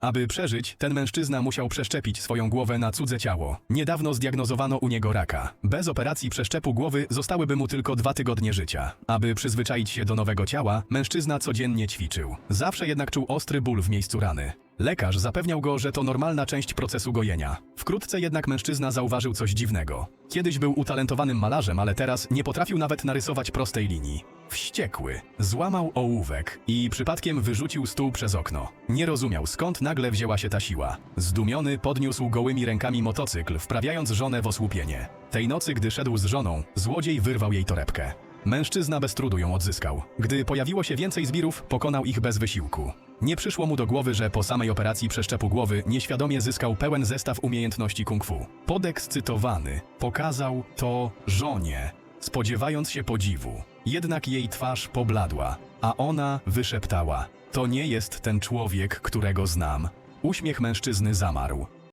Aby przeżyć, ten mężczyzna musiał przeszczepić swoją głowę na cudze ciało. Niedawno zdiagnozowano u niego raka. Bez operacji przeszczepu głowy zostałyby mu tylko dwa tygodnie życia. Aby przyzwyczaić się do nowego ciała, mężczyzna codziennie ćwiczył. Zawsze jednak czuł ostry ból w miejscu rany. Lekarz zapewniał go, że to normalna część procesu gojenia. Wkrótce jednak mężczyzna zauważył coś dziwnego. Kiedyś był utalentowanym malarzem, ale teraz nie potrafił nawet narysować prostej linii. Wściekły, złamał ołówek i przypadkiem wyrzucił stół przez okno. Nie rozumiał, skąd nagle wzięła się ta siła. Zdumiony podniósł gołymi rękami motocykl, wprawiając żonę w osłupienie. Tej nocy, gdy szedł z żoną, złodziej wyrwał jej torebkę. Mężczyzna bez trudu ją odzyskał. Gdy pojawiło się więcej zbirów, pokonał ich bez wysiłku. Nie przyszło mu do głowy, że po samej operacji przeszczepu głowy nieświadomie zyskał pełen zestaw umiejętności kung fu. Podekscytowany pokazał to żonie, spodziewając się podziwu. Jednak jej twarz pobladła, a ona wyszeptała: To nie jest ten człowiek, którego znam. Uśmiech mężczyzny zamarł.